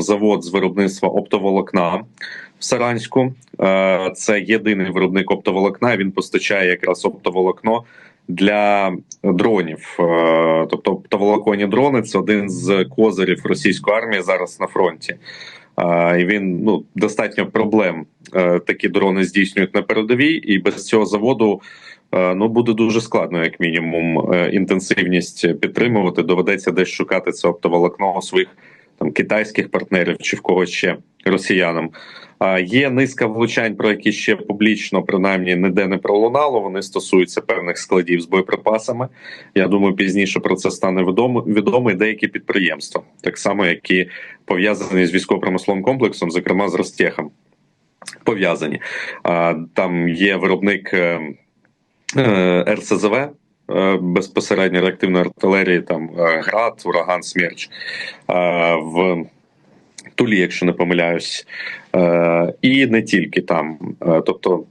завод з виробництва оптоволокна в Саранську. Е, Це єдиний виробник оптоволокна. Він постачає якраз оптоволокно для дронів. Е, Тобто оптоволоконні дрони це один з козирів російської армії зараз на фронті. Е, І він ну достатньо проблем такі дрони здійснюють на передовій, і без цього заводу. Ну, буде дуже складно, як мінімум, інтенсивність підтримувати. Доведеться десь шукати це оптоволокно у своїх там китайських партнерів чи в когось ще росіянам. А є низка влучань, про які ще публічно принаймні ніде не пролунало. Вони стосуються певних складів з боєприпасами. Я думаю, пізніше про це стане відомо відомо і деякі підприємства, так само які пов'язані з військово-промисловим комплексом, зокрема з Ростехом. Пов'язані там є виробник е, е, РСЗВ. Е, Безпосередньо реактивної артилерії, там е, град, ураган, смерч е, в Тулі, якщо не помиляюсь, і не тільки там. Тобто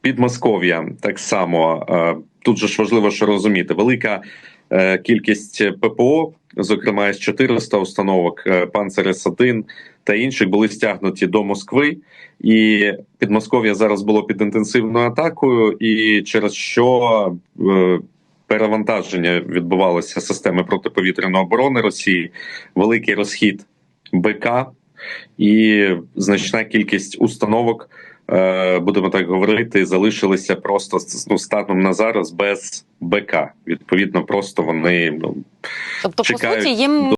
Підмосков'я так само тут же ж важливо, що розуміти, велика кількість ППО, зокрема с 400 установок, Панцерес 1 та інших були стягнуті до Москви, і Підмосков'я зараз було під інтенсивною атакою, і через що е, перевантаження відбувалося системи протиповітряної оборони Росії, великий розхід БК і значна кількість установок, е, будемо так говорити, залишилися просто ну, станом на зараз без БК. Відповідно, просто вони ну Тобто, по суті, їм